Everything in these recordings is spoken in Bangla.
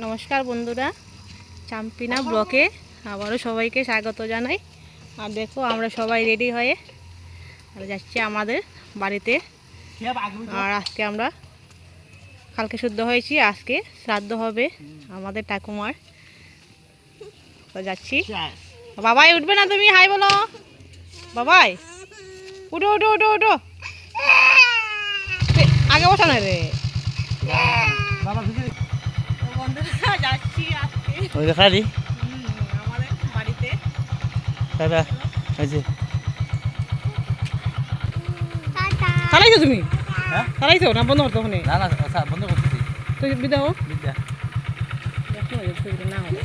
নমস্কার বন্ধুরা, চাম্পিনা ব্লকে আবারও সবাইকে স্বাগত জানাই। আর দেখো, আমরা সবাই রেডি হয়ে আর যাচ্ছি আমাদের বাড়িতে। আর আজকে আমরা কালকে শুদ্ধ হয়েছি, আজকে শ্রাদ্ধ হবে আমাদের ঠাকুমার। তো যাচ্ছি। বাবাই, উঠবে না তুমি? হাই বলো। বাবাই, উঠো উঠো উঠো উঠো। আগে বসা না রে বন্ধুরা যাচ্ছি আজকে ওই খালি? হুম, আমাদের বাড়িতে। এই যে। তুমি? হ্যাঁ? চালাইছো না বন্ধ করতো ওখানে? না না আচ্ছা বন্ধ করতেছি। তো বিদাও বিদ্যা। দেখো না হবে।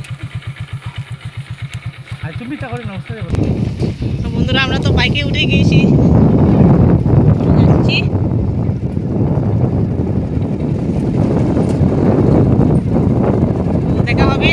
আর তুমি তা করে নমস্কার তো বন্ধুরা আমরা তো বাইকে উঠে গিয়েছি। যাচ্ছি। দেখা হবে।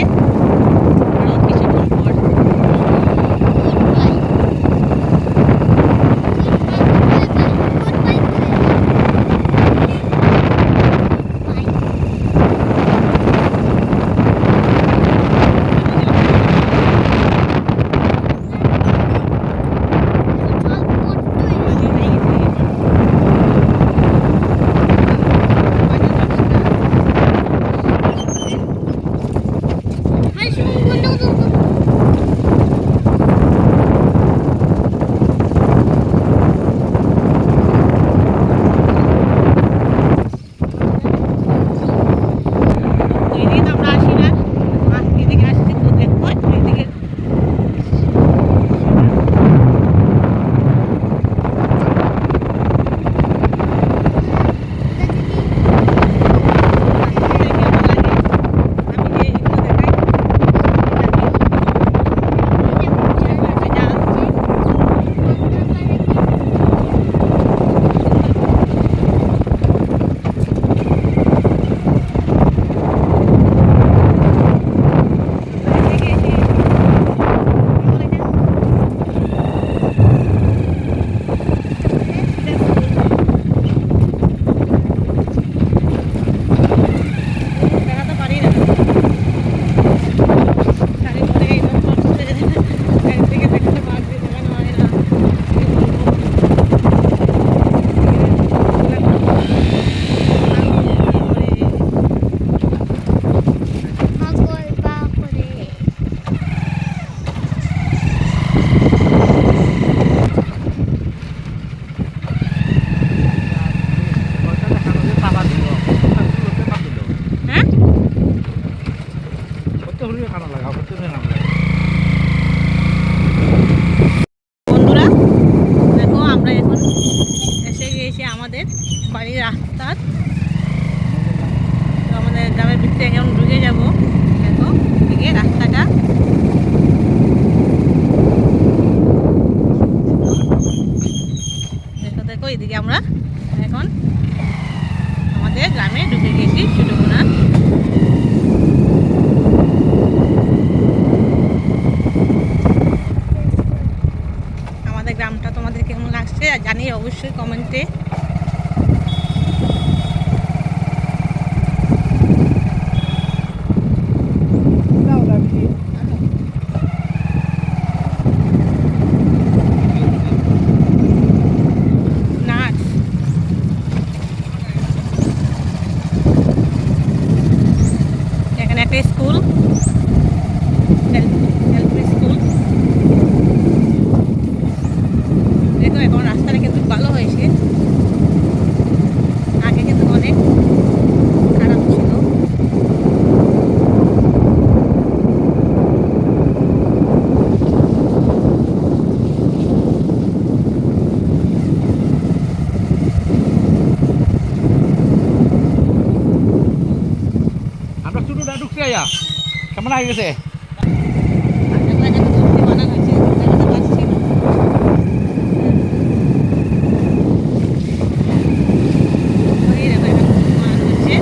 আমাদের গ্রামে ঢুকে গেছি ছোটগুনা আমাদের গ্রামটা তোমাদের কেমন লাগছে আর জানিয়ে অবশ্যই কমেন্টে নাচ এখানে একটা স্কুল এলপি স্কুল দেখো এখন রাস্তাটা কিন্তু ভালো হয়েছে আগে কিন্তু অনেক খারাপ ছিল আমরা ছোটটা ঢুকছে আয়া কেমন আগে গেছে দেখো এখানে মূর্তি বানানো হয়েছে দেখাতে পারছি না ওই দেখো এখানে মূর্তি বানানো হয়েছে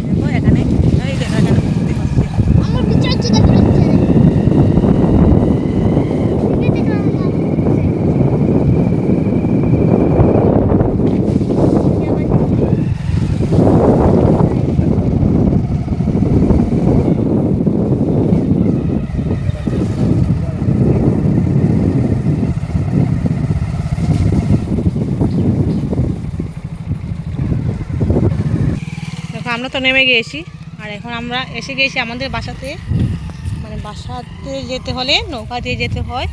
দেখো এখানে ওই দেখো এখানে মূর্তি হচ্ছে আমার পিছনে চুদা করছে এটা দেখো আমার আমরা তো নেমে গিয়েছি। আর এখন আমরা এসে গিয়েছি আমাদের বাসাতে। মানে বাসাতে যেতে হলে নৌকা দিয়ে যেতে হয়।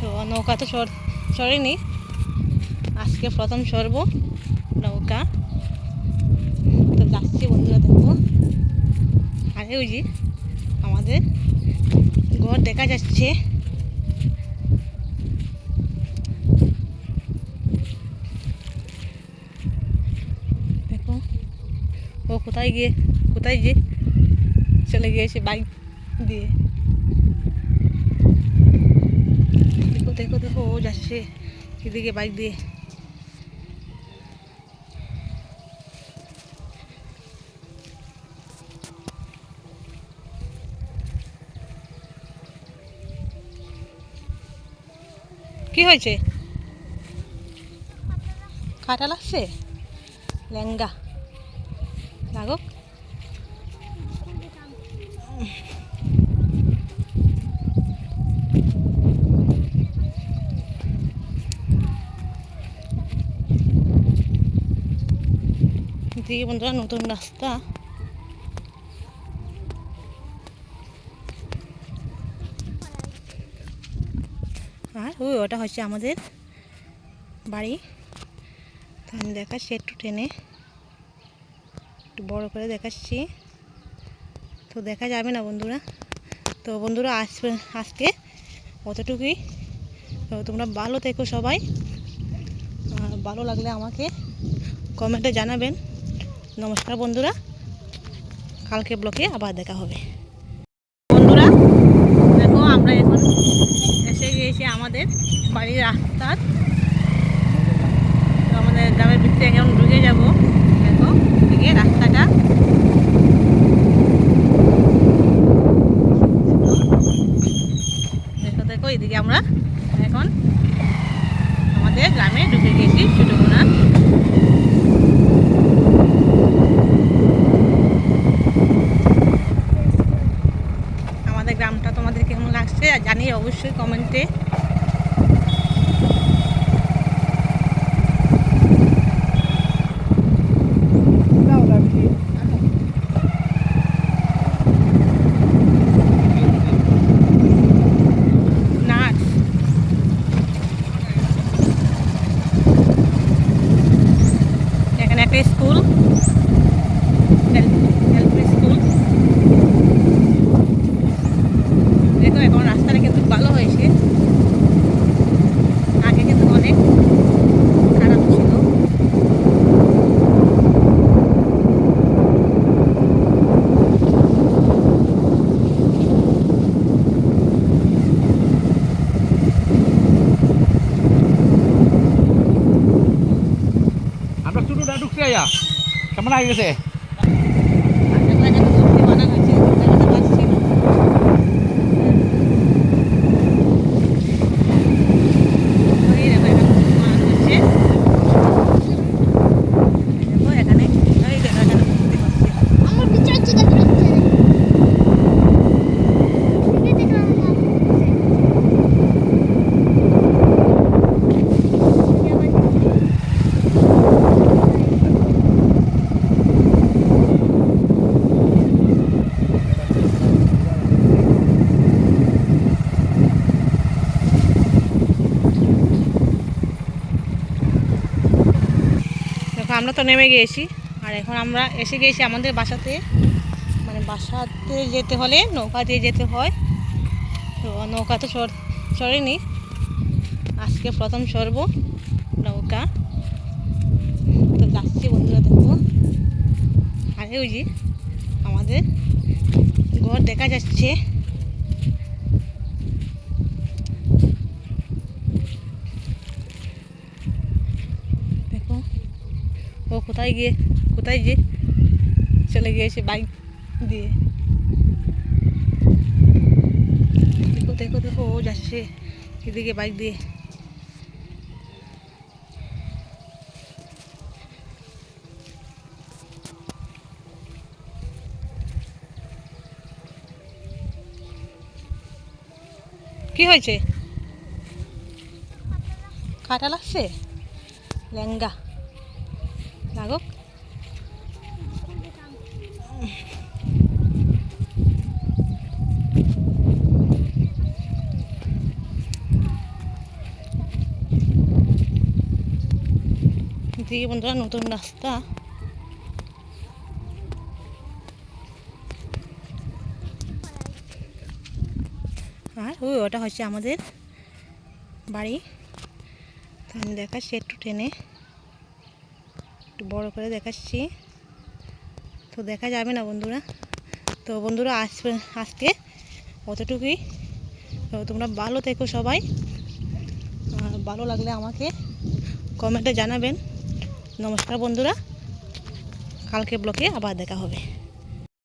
তো নৌকা তো চড়, চড়েনি। আজকে প্রথম সরব নৌকা। তো যাচ্ছি বন্ধুরা, দেখো। আরে ওই যে আমাদের ঘর দেখা যাচ্ছে। কোথায় গিয়ে, কোথায় যে চলে গিয়েছে বাইক দিয়ে। দেখো দেখো দেখো, ও যাচ্ছে এদিকে বাইক দিয়ে। কি হয়েছে? কাটা লাগছে লেঙ্গা লাগুক দিকে বন্ধুরা, নতুন রাস্তা। আর ওই ওটা হচ্ছে আমাদের বাড়ি। তো আমি দেখাচ্ছি একটু টেনে। একটু বড় করে দেখাচ্ছি। তো দেখা যাবে না বন্ধুরা। তো বন্ধুরা আসবে আজকে অতটুকুই। তো তোমরা ভালো থেকো সবাই। আর ভালো লাগলে আমাকে কমেন্টে জানাবেন। নমস্কার বন্ধুরা। কালকে ব্লকে আবার দেখা হবে। বন্ধুরা, দেখো আমরা এখন এসে গিয়েছি আমাদের বাড়ির রাস্তার। আমাদের গ্রামের ভিতরে এখন ঢুকে যাব দেখো এদিকে রাস্তাটা দেখো দেখো এদিকে আমরা এখন আমাদের গ্রামে ঢুকে গেছি ছোটগুনা আমাদের গ্রামটা তোমাদের কেমন লাগছে আর জানি অবশ্যই কমেন্টে। একটা স্কুল এলপি স্কুল দেখো এখন রাস্তাটা কিন্তু ভালো হয়েছে আগে কিন্তু অনেক খারাপ ছিল আমরা শুরুটা ঢুকতে আয়া কেমন আগে গেছে আর দেখো এখানে মূর্তি বানানো হয়েছে দেখাতে পারছি না। ওই দেখো এখানে মূর্তি বানানো হয়েছে। দেখো এখানে ওই দেখো এখানে মূর্তি পাচ্ছি। আমার পিছনে চিকেন রয়েছে ঠিক আছে দেখো আমরা তো নেমে গিয়েছি আর এখন আমরা এসে গিয়েছি আমাদের বাসাতে। মানে বাসাতে যেতে হলে নৌকা দিয়ে যেতে হয়। তো নৌকা তো চড় চড়েনি। আজকে প্রথম সরব নৌকা। তো যাচ্ছি বন্ধুরা, দেখো। আরে ওই যে আমাদের ঘর দেখা যাচ্ছে। ও কোথায় গিয়ে কোথায় গিয়ে চলে গিয়েছে বাইক দিয়ে। দেখো দেখো দেখো, ও যাচ্ছে এদিকে বাইক দিয়ে। কি হয়েছে? কাটা লাগছে লেঙ্গা দিকে বন্ধুরা নতুন রাস্তা। আর ওই ওটা হচ্ছে আমাদের বাড়ি। তো আমি দেখাচ্ছি একটু ট্রেনে একটু বড় করে দেখাচ্ছি। তো দেখা যাবে না বন্ধুরা। তো বন্ধুরা আসবে আজকে অতটুকুই। তো তোমরা ভালো থেকো সবাই। আর ভালো লাগলে আমাকে কমেন্টে জানাবেন। নমস্কার বন্ধুরা কালকে ব্লকে আবার দেখা হবে।